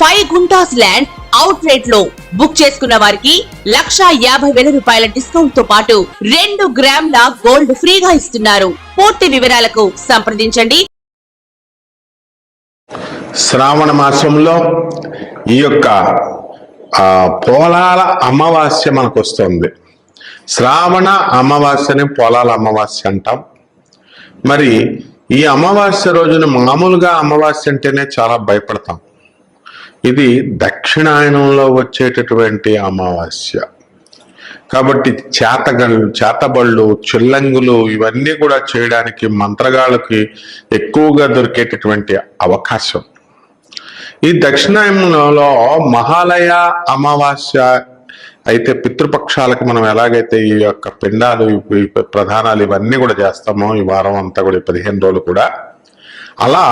Five guntas land out రేట్లో book చేసుకున్న వారికి లక్షా యాభై వేల రూపాయల డిస్కౌంట్తో పాటు రెండు గ్రాముల గోల్డ్ ఫ్రీగా ఇస్తున్నారు. పూర్తి వివరాలకు సంప్రదించండి. శ్రావణ మాసంలో ఈ యొక్క పోలాల అమావాస్య మనకు వస్తుంది శ్రావణ అమావాస్యని పోలాల అమావాస్య అంటాం. మరి ఈ అమావాస్య రోజున మామూలుగా అమావాస్య అంటేనే చాలా భయపడతాం. ఇది దక్షిణాయనంలో వచ్చేటటువంటి అమావాస్య. కాబట్టి చేతగళ్ళు చేతబళ్ళు చిల్లంగులు ఇవన్నీ కూడా చేయడానికి మంత్రగాళ్ళకి ఎక్కువగా దొరికేటటువంటి అవకాశం. ఈ దక్షిణాయనంలో మహాలయ అమావాస్య అయితే పితృపక్షాలకు మనం ఎలాగైతే ఈ యొక్క పిండాలు ఈ ప్రధానాలు ఇవన్నీ కూడా చేస్తామో ఈ వారం అంతా కూడా ఈ పదిహేను రోజులు కూడా అలా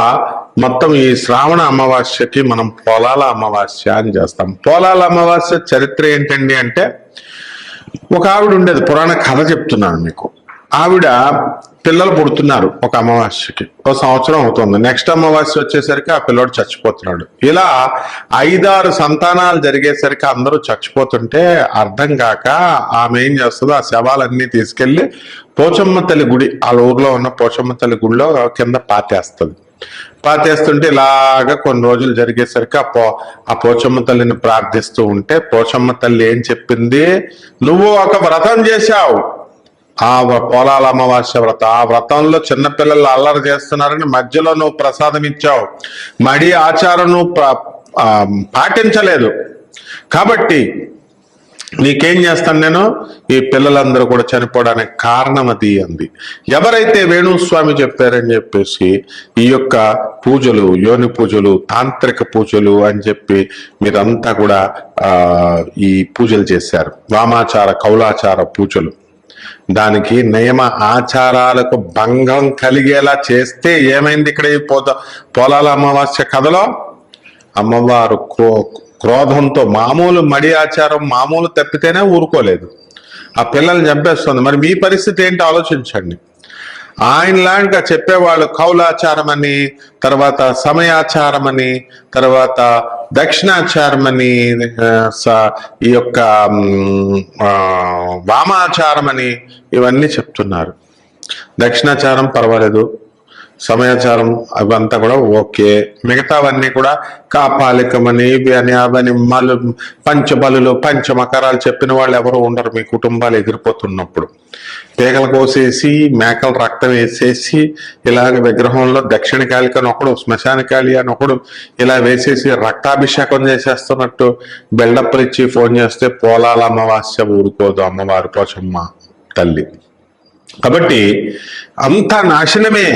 మొత్తం ఈ శ్రావణ అమావాస్యకి మనం పొలాల అమావాస్య అని చేస్తాం. పోలాల అమావాస్య చరిత్ర ఏంటండి అంటే ఒక ఆవిడ ఉండేది పురాణ కథ చెప్తున్నాను మీకు. ఆవిడ పిల్లలు పుడుతున్నారు ఒక అమావాస్యకి. ఒక సంవత్సరం అవుతుంది. నెక్స్ట్ అమావాస్య వచ్చేసరికి ఆ పిల్లోడు చచ్చిపోతున్నాడు. ఇలా ఐదారు సంతానాలు జరిగేసరికి అందరూ చచ్చిపోతుంటే అర్థం కాక ఆమె ఏం చేస్తుందో ఆ శవాలన్నీ తీసుకెళ్ళి పోచమ్మ తల్లి గుడి వాళ్ళ ఊర్లో ఉన్న పోచమ్మ తల్లి గుడిలో కింద పాతేస్తుంది. పాతేస్తుంటే ఇలాగా కొన్ని రోజులు జరిగేసరికి ఆ పో ఆ పోచమ్మ తల్లిని ప్రార్థిస్తూ ఉంటే పోచమ్మ తల్లి ఏం చెప్పింది? నువ్వు ఒక వ్రతం చేశావు. ఆ వ- పోలాల అమావాస్య వ్రతం. ఆ వ్రతంలో చిన్నపిల్లలు అల్లరి చేస్తున్నారని మధ్యలో నువ్వు ప్రసాదం ఇచ్చావు. మడి ఆచారం నువ్వు పాటించలేదు. కాబట్టి నీకేం చేస్తాను నేను? ఈ పిల్లలందరూ కూడా చనిపోవడానికి కారణం అది అంది. ఎవరైతే వేణుస్వామి చెప్పారని చెప్పేసి ఈ యొక్క పూజలు యోని పూజలు తాంత్రిక పూజలు అని చెప్పి మీరంతా కూడా ఈ పూజలు చేశారు. వామాచార కౌలాచార పూజలు. దానికి నియమ ఆచారాలకు భంగం కలిగేలా చేస్తే ఏమైంది ఇక్కడ ఈ పోత పొలాల అమావాస్య కథలో? అమ్మవారు క్రో క్రోధంతో మామూలు మడి ఆచారం మామూలు తప్పితేనే ఊరుకోలేదు. ఆ పిల్లల్ని చంపేస్తుంది. మరి మీ పరిస్థితి ఏంటి? ఆలోచించండి. ఆయనలాగా చెప్పేవాళ్ళు కౌలాచారం అని తర్వాత సమయాచారం అని తర్వాత దక్షిణాచారం అని స- ఈ యొక్క వామాచారం అని ఇవన్నీ చెప్తున్నారు. దక్షిణాచారం పర్వాలేదు. సమాచారం అవంతా కూడా ఓకే. మిగతావన్నీ కూడా కాపాలికమని ఇవి అని అవని మలు పంచబలులు పంచమకరాలు చెప్పిన వాళ్ళు ఎవరు ఉండరు. మీ కుటుంబాలు ఎగిరిపోతున్నప్పుడు తీగలు కోసేసి మేకల రక్తం వేసేసి ఇలాగ విగ్రహంలో దక్షిణ కాళిక అని ఒకడు శ్మశాన కాళి అని ఒకడు ఇలా వేసేసి రక్తాభిషేకం చేసేస్తున్నట్టు బిల్డప్లు ఇచ్చి ఫోన్ చేస్తే పోలాల అమావాస్య ఊరుకోదు అమ్మవారి పోచమ్మ తల్లి. కాబట్టి అంతా నాశనమే.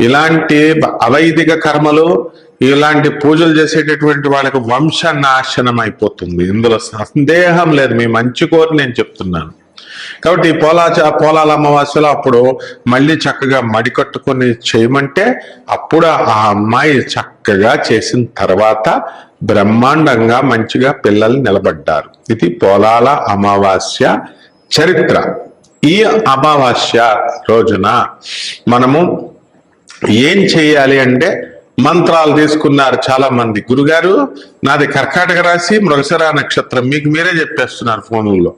ఇలాంటి అవైదిక కర్మలు ఇలాంటి పూజలు చేసేటటువంటి వాళ్ళకి వంశ నాశనం అయిపోతుంది. ఇందులో సందేహం లేదు. మీ మంచి కోరి నేను చెప్తున్నాను. కాబట్టి ఈ పోలాచ పోలాల అమావాస్యలో అప్పుడు మళ్ళీ చక్కగా మడి కట్టుకొని చేయమంటే అప్పుడు ఆ అమ్మాయి చక్కగా చేసిన తర్వాత బ్రహ్మాండంగా మంచిగా పిల్లలు నిలబడ్డారు. ఇది పోలాల అమావాస్య చరిత్ర. ఈ అమావాస్య రోజున మనము ఏం చేయాలి అంటే మంత్రాలు తీసుకున్నారు చాలా మంది గురుగారు నాది కర్కాటక రాశి మృగశరా నక్షత్రం. మీకు మీరే చెప్పేస్తున్నారు ఫోన్లో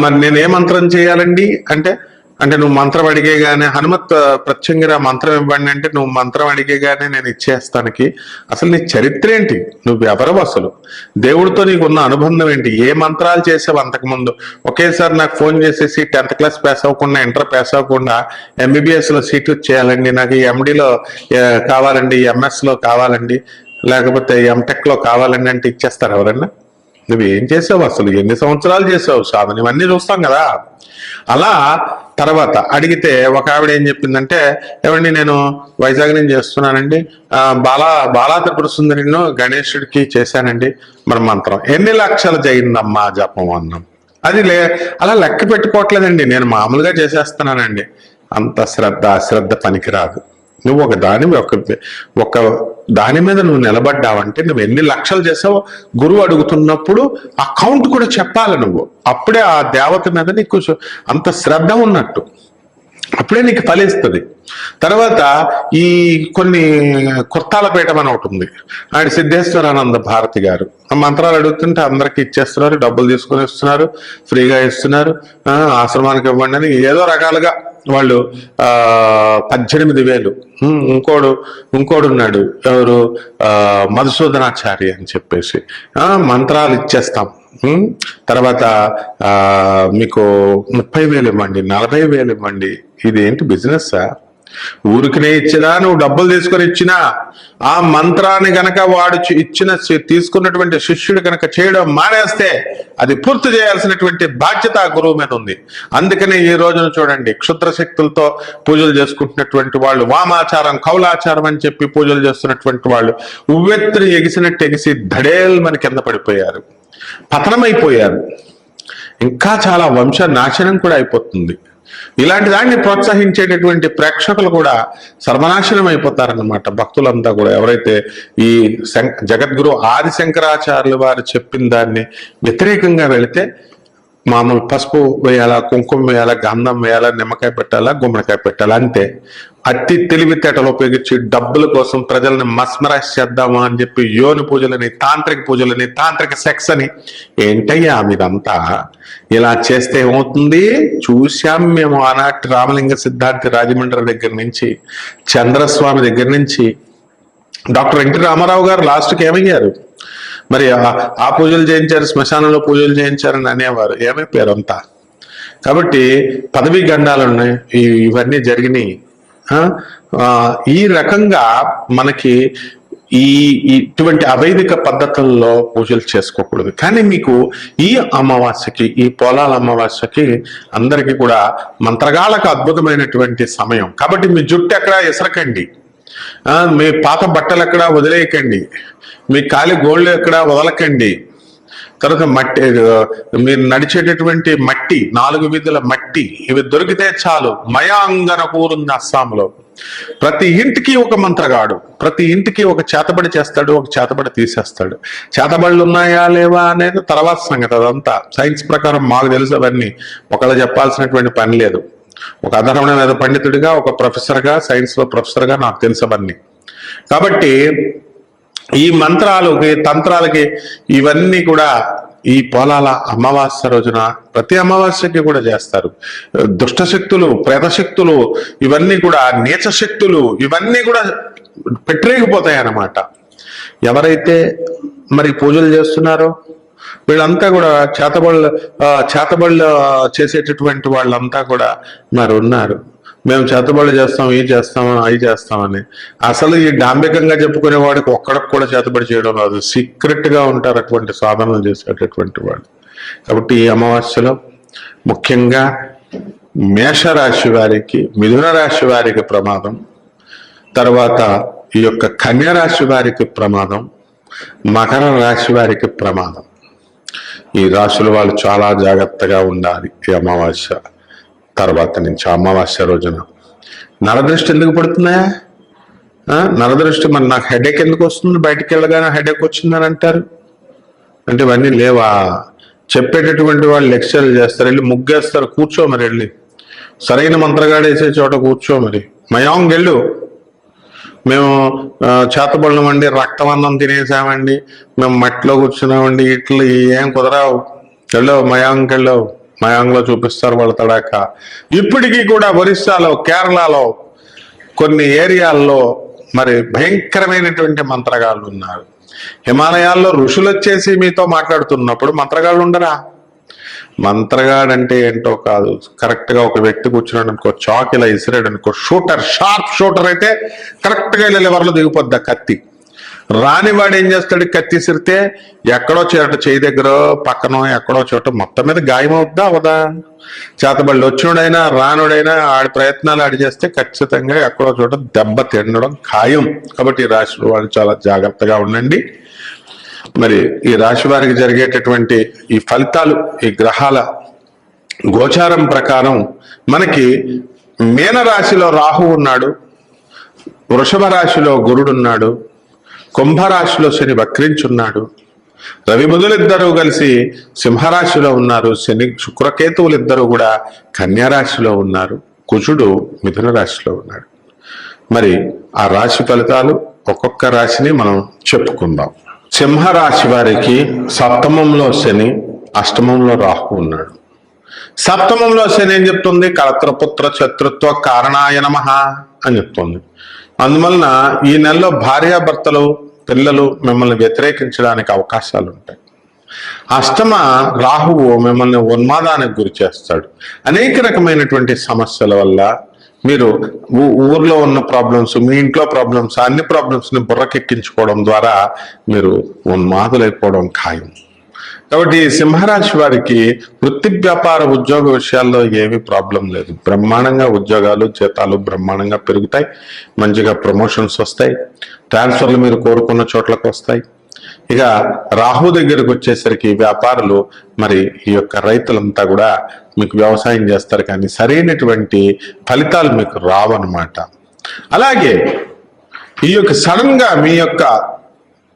మరి నేను ఏ మంత్రం చేయాలండి? అంటే అంటే నువ్వు మంత్రం అడిగేగానే హనుమత్ ప్రత్యంగిరా మంత్రం ఇవ్వండి అంటే నువ్వు మంత్రం అడిగేగానే నేను ఇచ్చేస్తానికి. అసలు నీ చరిత్ర ఏంటి? నువ్వు ఎవరవు అసలు? దేవుడితో నీకున్న అనుబంధం ఏంటి? ఏ మంత్రాలు చేసావు అంతకుముందు? ఒకేసారి నాకు ఫోన్ చేసేసి టెన్త్ క్లాస్ పాస్ అవ్వకుండా ఇంటర్ పాస్ అవ్వకుండా ఎంబీబీఎస్లో సీట్ చేయాలండి నాకు ఎండిలో కావాలండి ఎంఎస్లో కావాలండి. లేకపోతే ఎంటెక్లో కావాలండి అంటే ఇచ్చేస్తారు ఎవరన్నా? నువ్వు ఏం చేసావు అసలు? ఎన్ని సంవత్సరాలు చేసావు? సాధన ఇవన్నీ చూస్తాం కదా. అలా తర్వాత అడిగితే ఒక ఆవిడ ఏం చెప్పిందంటే ఏమండి నేను వైజాగ్ నుంచి చేస్తున్నానండి? బాలా బాలా త్రిపుర సుందరిను గణేశుడికి చేశానండి. మరి మంత్రం ఎన్ని లక్షలు జరిగిందమ్మా జపం అన్నాం? అది లే అలా లెక్క పెట్టుకోవట్లేదండి. నేను మామూలుగా చేసేస్తున్నానండి. అంత శ్రద్ధ అశ్రద్ధ పనికిరాదు. నువ్వు ఒక దాని ఒక ఒక దాని మీద నువ్వు నిలబడ్డావంటే నువ్వు ఎన్ని లక్షలు చేసావో గురువు అడుగుతున్నప్పుడు ఆ కౌంట్ కూడా చెప్పాలి నువ్వు. అప్పుడే ఆ దేవత మీద నీకు అంత శ్రద్ధ ఉన్నట్టు. అప్పుడే నీకు ఫలిస్తుంది. తర్వాత ఈ కొన్ని కుర్తాలపేటం అని ఒకటి ఉంది. ఆయన సిద్ధేశ్వరానంద భారతి గారు. ఆ మంత్రాలు అడుగుతుంటే అందరికి ఇచ్చేస్తున్నారు డబ్బులు తీసుకొని ఇస్తున్నారు ఫ్రీగా ఇస్తున్నారు. ఆశ్రమానికి ఇవ్వండి అని ఏదో రకాలుగా వాళ్ళు పద్దెనిమిది వేలు. ఇంకోడు ఇంకోడు ఉన్నాడు ఎవరు మధుసూదనాచారి అని చెప్పేసి. మంత్రాలు ఇచ్చేస్తాం. తర్వాత మీకు ముప్పై వేలు ఇవ్వండి నలభై వేలు ఇవ్వండి. ఇది ఏంటి బిజినెస్ ఊరికినే ఇచ్చినా నువ్వు డబ్బులు తీసుకొని ఇచ్చినా ఆ మంత్రాన్ని గనక వాడు ఇచ్చిన తీసుకున్నటువంటి శిష్యుడు గనక చేయడం మానేస్తే అది పూర్తి చేయాల్సినటువంటి బాధ్యత ఆ గురువు మీద ఉంది. అందుకనే ఈ రోజున చూడండి క్షుద్ర శక్తులతో పూజలు చేసుకుంటున్నటువంటి వాళ్ళు వామాచారం కౌలాచారం అని చెప్పి పూజలు చేస్తున్నటువంటి వాళ్ళు ఉవ్వెత్తుని ఎగిసినట్టు ఎగిసి ధడేల్ మన కింద పడిపోయారు. పతనమైపోయారు. ఇంకా చాలా వంశ నాశనం కూడా అయిపోతుంది. ఇలాంటి దాన్ని ప్రోత్సహించేటటువంటి ప్రేక్షకులు కూడా సర్వనాశనం అయిపోతారన్నమాట. భక్తులంతా కూడా ఎవరైతే ఈ శం జగద్గురు ఆది శంకరాచార్యులు వారు చెప్పిన దాన్ని వ్యతిరేకంగా వెళితే మామూలు పసుపు వేయాలా కుంకుమ వేయాలా గంధం వేయాలా నిమ్మకాయ పెట్టాలా గుమ్మడికాయ పెట్టాలా అంతే. అట్టి తెలివితేటలు ఉపయోగించి డబ్బుల కోసం ప్రజల్ని మస్మరైజ్ చేద్దామా అని చెప్పి యోని పూజలని తాంత్రిక పూజలని తాంత్రిక సెక్స్ అని. ఏంటయ్యా మీదంతా? ఇలా చేస్తే ఏమవుతుంది? చూశాం మేము ఆనాటి రామలింగ సిద్ధార్థి రాజమండ్రి దగ్గర నుంచి చంద్రస్వామి దగ్గర నుంచి. డాక్టర్ ఎన్టీ రామారావు గారు లాస్ట్కి ఏమయ్యారు? మరి ఆ- ఆ పూజలు చేయించారు శ్మశానంలో పూజలు చేయించారని అనేవారు. ఏమైపోయారు అంతా? కాబట్టి పదవీ గండాలు ఉన్నాయి ఇవన్నీ జరిగినాయి. ఈ రకంగా మనకి ఈ ఇటువంటి అవైదిక పద్ధతుల్లో పూజలు చేసుకోకూడదు. కానీ మీకు ఈ అమావాస్యకి ఈ పొలాల అమావాస్యకి అందరికీ కూడా మంత్రగాళ్ళకు అద్భుతమైనటువంటి సమయం. కాబట్టి మీ జుట్టు ఎక్కడ ఎసరకండి మీ పాత బట్టలు ఎక్కడ వదిలేయకండి. మీ కాలి గోళ్ళు ఎక్కడ వదలకండి. తర్వాత మట్టి మీరు నడిచేటటువంటి మట్టి నాలుగు వీధుల మట్టి ఇవి దొరికితే చాలు. మయాంగన కూరుంది అస్సాంలో. ప్రతి ఇంటికి ఒక మంత్రగాడు ప్రతి ఇంటికి ఒక చేతబడి చేస్తాడు ఒక చేతబడి తీసేస్తాడు. చేతబడులు ఉన్నాయా లేవా అనేది తర్వాత సంగతి అదంతా. సైన్స్ ప్రకారం మాకు తెలుసు అవన్నీ. ఒకళ్ళు చెప్పాల్సినటువంటి పని లేదు. ఒక అధర్వణ పండితుడిగా ఒక ప్రొఫెసర్గా సైన్స్లో ప్రొఫెసర్గా నాకు తెలుసు అవన్నీ. కాబట్టి ఈ మంత్రాలకి తంత్రాలకి ఇవన్నీ కూడా ఈ పొలాల అమావాస్య రోజున ప్రతి అమావాస్యకి కూడా చేస్తారు. దుష్ట శక్తులు శక్తులు ఇవన్నీ కూడా నీచ శక్తులు ఇవన్నీ కూడా పెట్టరేగిపోతాయి అన్నమాట ఎవరైతే మరి పూజలు చేస్తున్నారో వీళ్ళంతా కూడా చేతబళ్ళు చేతబళ్ళు చేసేటటువంటి వాళ్ళంతా కూడా మరి ఉన్నారు. మేము చేతబళ్ళు చేస్తాం ఈ చేస్తాం అవి చేస్తామని అసలు ఈ డాంబికంగా చెప్పుకునే వాడికి ఒక్కడికి కూడా చేతబడి చేయడం రాదు. సీక్రెట్గా ఉంటారు అటువంటి సాధనలు చేసేటటువంటి వాళ్ళు. కాబట్టి ఈ అమావాస్యలో ముఖ్యంగా మేషరాశి వారికి మిథున రాశి వారికి ప్రమాదం. తర్వాత ఈ యొక్క కన్య రాశి వారికి ప్రమాదం. మకర రాశి వారికి ప్రమాదం. ఈ రాశుల వాళ్ళు చాలా జాగ్రత్తగా ఉండాలి ఈ అమావాస్య తర్వాత నుంచి అమావాస్య రోజున. నరదృష్టి ఎందుకు పడుతున్నాయా? నరదృష్టి మరి నాకు హెడేక్ ఎందుకు వస్తుంది? బయటికి వెళ్ళగానే హెడేక్ వచ్చిందని అంటారు. అంటే ఇవన్నీ లేవా? చెప్పేటటువంటి వాళ్ళు లెక్చర్లు చేస్తారు. వెళ్ళి ముగ్గేస్తారు. కూర్చో మరి వెళ్ళి. సరైన మంత్రగాడేసే చోట కూర్చో మరి. మయాంగ్ వెళ్ళు. మేము ఆ, చేతబడినామండి రక్తం తినేసామండి. మేము మట్టిలో కూర్చున్నామండి. ఇట్లు ఏం కుదరావు. వెళ్ళావు మయాంగ్ వెళ్ళావు మయాంగ్లో చూపిస్తారు వాళ్ళ తడాక. ఇప్పటికీ కూడా ఒరిస్సాలో కేరళలో కొన్ని ఏరియాల్లో మరి భయంకరమైనటువంటి మంత్రగాళ్ళు ఉన్నారు. హిమాలయాల్లో ఋషులు వచ్చేసి మీతో మాట్లాడుతున్నప్పుడు మంత్రగాళ్ళు ఉండరా? మంత్రగాడంటే ఏంటో కాదు. కరెక్ట్గా ఒక వ్యక్తి కూర్చున్నాడు అనుకో చాక్ ఇలా ఇసిరాడు అనుకో షూటర్ షార్ప్ షూటర్ అయితే కరెక్ట్గా ఇలా లివర్లో దిగిపోద్ది కత్తి. రానివాడు ఏం చేస్తాడు కత్తి ఇసిరితే ఎక్కడో చోట చేయి దగ్గర పక్కనో ఎక్కడో చోట మొత్తం మీద గాయం అవుద్దా అవదా? చేతబళ్ళు వచ్చినోడైనా రానుడైనా ఆడి ప్రయత్నాలు ఆడి చేస్తే ఖచ్చితంగా ఎక్కడో చోట దెబ్బ తినడం ఖాయం. కాబట్టి ఈ రాశుల వాళ్ళు చాలా జాగ్రత్తగా ఉండండి. మరి ఈ రాశి వారికి జరిగేటటువంటి ఈ ఫలితాలు ఈ గ్రహాల గోచారం ప్రకారం మనకి మీన రాశిలో రాహు ఉన్నాడు వృషభ రాశిలో గురుడున్నాడు కుంభరాశిలో శని వక్రించున్నాడు రవి బుధులిద్దరూ కలిసి సింహరాశిలో ఉన్నారు శని శుక్రకేతువులిద్దరూ కూడా కన్యారాశిలో ఉన్నారు కుజుడు మిథున రాశిలో ఉన్నాడు. మరి ఆ రాశి ఫలితాలు ఒక్కొక్క రాశిని మనం చెప్పుకుందాం. సింహరాశి వారికి సప్తమంలో శని అష్టమంలో రాహు ఉన్నాడు. సప్తమంలో శని ఏం చెప్తుంది? కలత్రపుత్ర శత్రుత్వ కారణాయ నమ అని చెప్తుంది. అందువలన ఈ నెలలో భార్యాభర్తలు పిల్లలు మిమ్మల్ని వ్యతిరేకించడానికి అవకాశాలు ఉంటాయి. అష్టమ రాహువు మిమ్మల్ని ఉన్మాదానికి గురి చేస్తాడు. అనేక రకమైనటువంటి సమస్యల వల్ల మీరు ఊ- ఊర్లో ఉన్న ప్రాబ్లమ్స్ మీ ఇంట్లో ప్రాబ్లమ్స్ అన్ని ప్రాబ్లమ్స్ని బుర్రకెక్కించుకోవడం ద్వారా మీరు ఉన్మాదులైపోవడం ఖాయం. కాబట్టి సింహరాశి వారికి వృత్తి వ్యాపార ఉద్యోగ విషయాల్లో ఏమీ ప్రాబ్లం లేదు. బ్రహ్మాండంగా ఉద్యోగాలు జీతాలు బ్రహ్మాండంగా పెరుగుతాయి. మంచిగా ప్రమోషన్స్ వస్తాయి. ట్రాన్స్ఫర్లు మీరు కోరుకున్న చోట్లకు వస్తాయి ఇక రాహు దగ్గరకు వచ్చేసరికి వ్యాపారులు మరి ఈ యొక్క రైతులంతా కూడా మీకు వ్యవసాయం చేస్తారు కానీ సరైనటువంటి ఫలితాలు మీకు రావన్నమాట. అలాగే ఈ యొక్క సడన్గా మీ యొక్క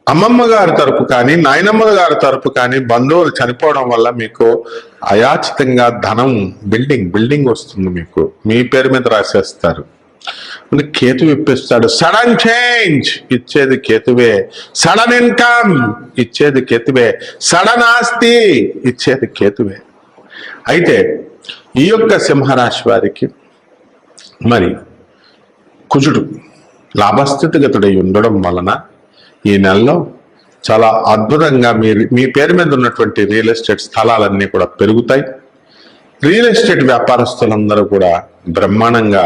అమ్మమ్మ గారి తరపు కానీ నాయనమ్మ గారి తరపు కానీ బంధువులు చనిపోవడం వల్ల మీకు అయాచితంగా ధనం బిల్డింగ్ బిల్డింగ్ వస్తుంది మీకు. మీ పేరు మీద రాసేస్తారు. కేతు ఇప్పిస్తాడు సడన్ చేంజ్ ఇచ్చేది కేతువే. సడన్ ఇన్కమ్ ఇచ్చేది కేతువే. సడన్ ఆస్తి ఇచ్చేది కేతువే. అయితే ఈ యొక్క సింహరాశి వారికి మరి కుజుడు లాభస్థితిగతుడై ఉండడం వలన ఈ నెలలో చాలా అద్భుతంగా మీ మీ పేరు మీద ఉన్నటువంటి రియల్ ఎస్టేట్ స్థలాలన్నీ కూడా పెరుగుతాయి. రియల్ ఎస్టేట్ వ్యాపారస్తులందరూ కూడా బ్రహ్మాండంగా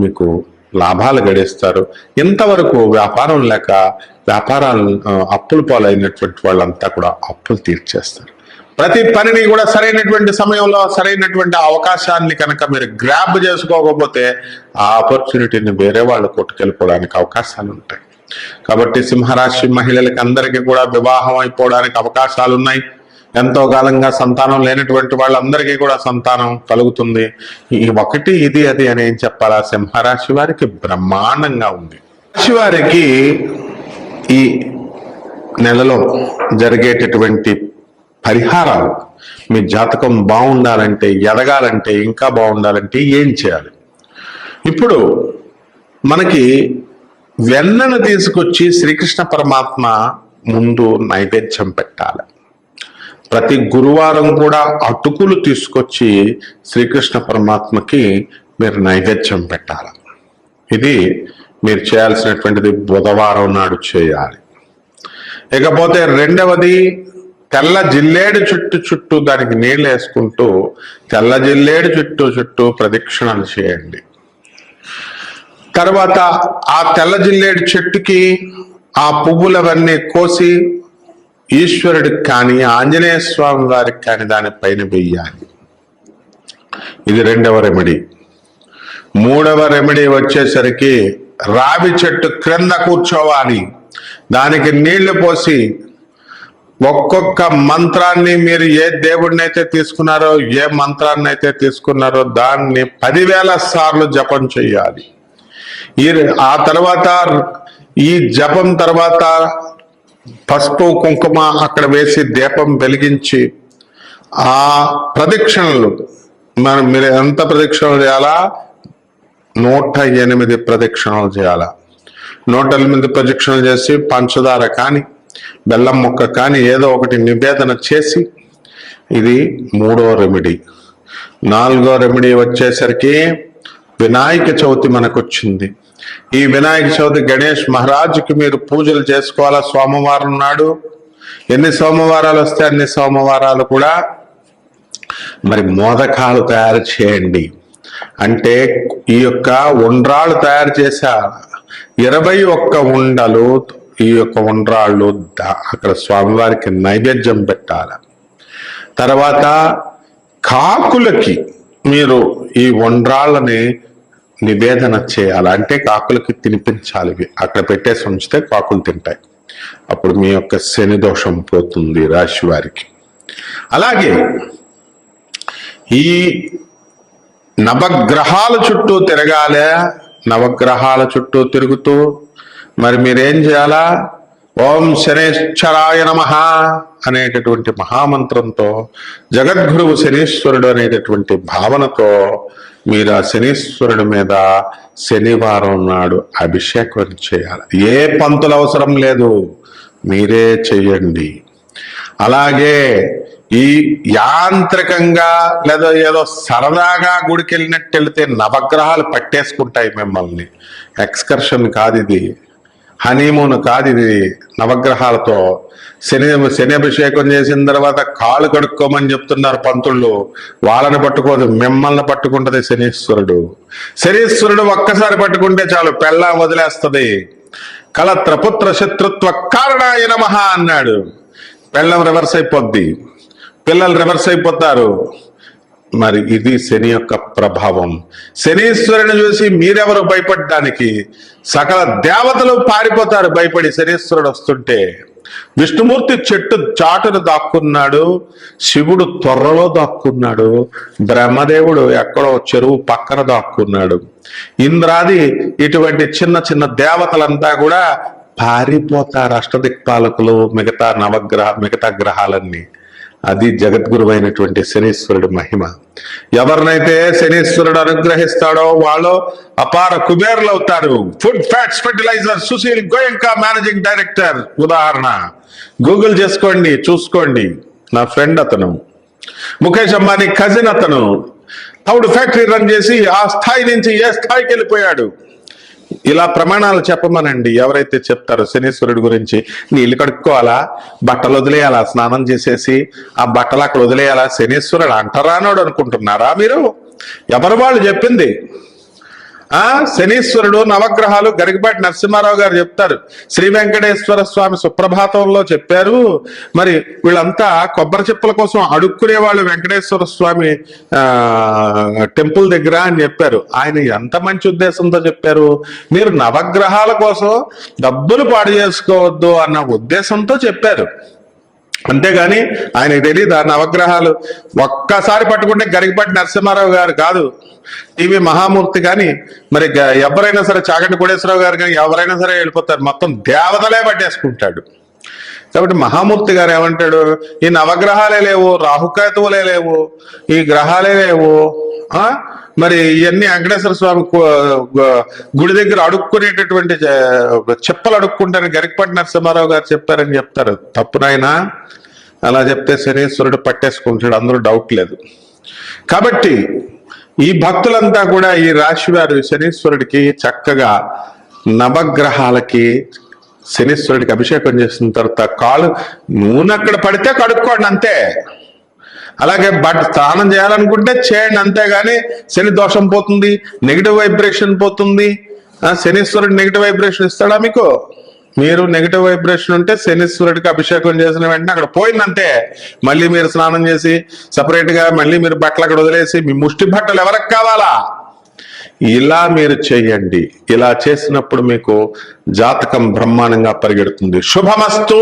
మీకు లాభాలు గడిస్తారు. ఇంతవరకు వ్యాపారం లేక వ్యాపారాలు అప్పులు పాలైనటువంటి వాళ్ళంతా కూడా అప్పులు తీర్చేస్తారు. ప్రతి పనిని కూడా సరైనటువంటి సమయంలో సరైనటువంటి అవకాశాన్ని కనుక మీరు గ్రాప్ చేసుకోకపోతే ఆ ఆపర్చునిటీని వేరే వాళ్ళు కొట్టుకెళ్ళిపోవడానికి అవకాశాలు ఉంటాయి. కాబట్టి సింహరాశి మహిళలకి అందరికీ కూడా వివాహం అయిపోవడానికి అవకాశాలు ఉన్నాయి ఎంతో కాలంగా సంతానం లేనటువంటి వాళ్ళందరికీ కూడా సంతానం కలుగుతుంది. ఈ ఒకటి ఇది అది అని ఏం చెప్పాలా? సింహరాశి వారికి బ్రహ్మాండంగా ఉంది. రాశి వారికి ఈ నెలలో జరిగేటటువంటి పరిహారాలు మీ జాతకం బాగుండాలంటే ఎదగాలంటే ఇంకా బాగుండాలంటే ఏం చేయాలి? ఇప్పుడు మనకి వెన్నను తీసుకొచ్చి శ్రీకృష్ణ పరమాత్మ ముందు నైవేద్యం పెట్టాలి. ప్రతి గురువారం కూడా అటుకులు తీసుకొచ్చి శ్రీకృష్ణ పరమాత్మకి మీరు నైవేద్యం పెట్టాలి. ఇది మీరు చేయాల్సినటువంటిది బుధవారం నాడు చేయాలి. ఇకపోతే రెండవది తెల్ల జిల్లేడు చుట్టూ చుట్టూ దానికి నీళ్ళు వేసుకుంటూ తెల్ల జిల్లేడు చుట్టూ చుట్టూ ప్రదక్షిణలు చేయండి. తర్వాత ఆ తెల్ల జిల్లేడు చెట్టుకి ఆ పువ్వులవన్నీ కోసి ఈశ్వరుడికి కానీ ఆంజనేయ స్వామి వారికి కానీ దానిపైన వెయ్యాలి. ఇది రెండవ రెమెడీ. మూడవ రెమెడీ వచ్చేసరికి రావి చెట్టు క్రింద కూర్చోవాలి. దానికి నీళ్ళు పోసి ఒక్కొక్క మంత్రాన్ని మీరు ఏ దేవుడిని అయితే తీసుకున్నారో ఏ మంత్రాన్ని అయితే తీసుకున్నారో దాన్ని పదివేల సార్లు జపం చేయాలి. ఈ ఆ తర్వాత ఈ జపం తర్వాత పసుపు కుంకుమ అక్కడ వేసి దీపం వెలిగించి ఆ ప్రదక్షిణలు మనం మీరు ఎంత ప్రదక్షిణలు చేయాలా? నూట ఎనిమిది ప్రదక్షిణలు చేయాలా. నూట ఎనిమిది ప్రదక్షిణలు చేసి పంచదార కానీ బెల్లం ముక్క కానీ ఏదో ఒకటి నివేదన చేసి ఇది మూడో రెమెడీ. నాలుగో రెమెడీ వచ్చేసరికి వినాయక చవితి మనకు వచ్చింది ఈ వినాయక చవితి గణేష్ మహారాజుకి మీరు పూజలు చేసుకోవాలా? సోమవారం నాడు. ఎన్ని సోమవారాలు వస్తే అన్ని సోమవారాలు కూడా మరి మోదకాలు తయారు చేయండి. అంటే ఈ యొక్క ఉండ్రాళ్ళు తయారు చేసా ఇరవై ఒక్క ఉండలు ఈ యొక్క ఉండ్రాళ్ళు అక్కడ స్వామివారికి నైవేద్యం పెట్టాలి. తర్వాత కాకులకి మీరు ఈ ఉండ్రాళ్ళని నివేదన చేయాలి? అంటే కాకులకి తినిపించాలి. ఇవి. అక్కడ పెట్టేసి ఉంచితే కాకులు తింటాయి. అప్పుడు మీ యొక్క శని దోషం పోతుంది రాశి వారికి. అలాగే ఈ నవగ్రహాల చుట్టూ తిరగాలే నవగ్రహాల చుట్టూ తిరుగుతూ మరి మీరేం చేయాలా? ఓం శనేశ్వరాయ నమ అనేటటువంటి మహామంత్రంతో జగద్గురువు శనీశ్వరుడు అనేటటువంటి భావనతో మీరు ఆ శనీశ్వరుడి మీద శనివారం నాడు అభిషేకం చేయాలి. ఏ పంతులు అవసరం లేదు. మీరే చెయ్యండి. అలాగే ఈ యాంత్రికంగా లేదా ఏదో సరదాగా గుడికి వెళ్ళినట్టు వెళితే నవగ్రహాలు పట్టేసుకుంటాయి మిమ్మల్ని. ఎక్స్కర్షన్ కాదు ఇది. హనీమూన్ కాదు ఇది నవగ్రహాలతో. శని శని అభిషేకం చేసిన తర్వాత కాలు కడుక్కోమని చెప్తున్నారు పంతుళ్ళు. వాళ్ళని పట్టుకోదు మిమ్మల్ని పట్టుకుంటది శనీశ్వరుడు. శనీశ్వరుడు ఒక్కసారి పట్టుకుంటే చాలు పెళ్ళ వదిలేస్తుంది. కలత్రపుత్ర శత్రుత్వ కారణాయ మహా అన్నాడు. పెళ్ళం రివర్స్ అయిపోద్ది. పిల్లలు రివర్స్ అయిపోతారు. మరి ఇది శని యొక్క ప్రభావం. శనీశ్వరుని చూసి మీరెవరు భయపడడానికి? సకల దేవతలు పారిపోతారు భయపడి శనీశ్వరుడు వస్తుంటే. విష్ణుమూర్తి చెట్టు చాటును దాక్కున్నాడు శివుడు త్వరలో దాక్కున్నాడు బ్రహ్మదేవుడు ఎక్కడో చెరువు పక్కన దాక్కున్నాడు. ఇంద్రాది ఇటువంటి చిన్న చిన్న దేవతలంతా కూడా పారిపోతారు అష్టదిక్పాలకులు మిగతా నవగ్రహ మిగతా గ్రహాలన్నీ. అది జగద్గురువైనటువంటి శనీశ్వరుడు మహిమ. ఎవరినైతే శనీశ్వరుడు అనుగ్రహిస్తాడో వాళ్ళు అపార కుబేర్లు అవుతారు food fats fertiliser Sushil Goenka managing director ఉదాహరణ. గూగుల్ చేసుకోండి చూసుకోండి. నా ఫ్రెండ్ అతను. ముఖేష్ అంబానీ కజిన్ అతను. తౌడు ఫ్యాక్టరీ రన్ చేసి ఆ స్థాయి నుంచి ఏ స్థాయికి వెళ్ళిపోయాడు? ఇలా ప్రమాణాలు చెప్పమనండి. ఎవరైతే చెప్తారో శనీశ్వరుడి గురించి నీళ్ళు కడుక్కోవాలా? బట్టలు వదిలేయాలా? స్నానం చేసేసి ఆ బట్టలు అక్కడ వదిలేయాలా? శనీశ్వరుడు అంటరానోడు అనుకుంటున్నారా మీరు? ఎవరు వాళ్ళు చెప్పింది? ఆ శనీశ్వరుడు నవగ్రహాలు గరికపాటి నరసింహారావు గారు చెప్తారు. శ్రీ వెంకటేశ్వర స్వామి సుప్రభాతంలో చెప్పారు. మరి వీళ్ళంతా కొబ్బరి చిప్పల కోసం అడుక్కునే వాళ్ళు వెంకటేశ్వర స్వామి టెంపుల్ దగ్గర అని చెప్పారు. ఆయన ఎంత మంచి ఉద్దేశంతో చెప్పారు. మీరు నవగ్రహాల కోసం డబ్బులు పాడు చేసుకోవద్దు అన్న ఉద్దేశంతో చెప్పారు. అంతేగాని ఆయనకు తెలియదు ఆ నవగ్రహాలు ఒక్కసారి పట్టుకుంటే గరికపాటి నరసింహారావు గారు కాదు. టీవీ మహామూర్తి కానీ మరి గ- ఎవరైనా సరే చాగంటి కోడేశ్వరరావు గారు కానీ ఎవరైనా సరే వెళ్ళిపోతారు. మొత్తం దేవతలే పట్టేసుకుంటాడు. కాబట్టి మహామూర్తి గారు ఏమంటాడు? ఈ నవగ్రహాలే లేవు రాహుకేతువులే లేవు ఈ గ్రహాలే లేవు ఆ? మరి ఇవన్నీ వెంకటేశ్వర స్వామి గుడి దగ్గర అడుక్కునేటటువంటి చెప్పలు అడుక్కుంటారని గరికపాటి నరసింహారావు గారు చెప్పారని చెప్తారు. తప్పునైనా అలా చెప్తే శనీశ్వరుడు పట్టేసుకుంటాడు. అందరూ డౌట్ లేదు. కాబట్టి ఈ భక్తులంతా కూడా ఈ రాశి వారు శనీశ్వరుడికి చక్కగా నవగ్రహాలకి శనీశ్వరుడికి అభిషేకం చేసిన తర్వాత కాలు నూనె అక్కడ పడితే కడుక్కోండి అంతే. అలాగే బట్ స్నానం చేయాలనుకుంటే చేయండి అంతేగాని శని దోషం పోతుంది నెగిటివ్ వైబ్రేషన్ పోతుంది. శనీశ్వరుడు నెగిటివ్ వైబ్రేషన్ ఇస్తాడా మీకు? మీరు నెగిటివ్ వైబ్రేషన్ ఉంటే శనీశ్వరుడికి అభిషేకం చేసిన వెంటనే అక్కడ పోయిందంటే మళ్ళీ మీరు స్నానం చేసి సపరేట్గా మళ్ళీ మీరు బట్టలు అక్కడ వదిలేసి మీ ముష్టి బట్టలు ఎవరికి కావాలా? ఇలా మీరు చేయండి. ఇలా చేసినప్పుడు మీకు జాతకం బ్రహ్మాండంగా పరిగెడుతుంది. శుభమస్తు.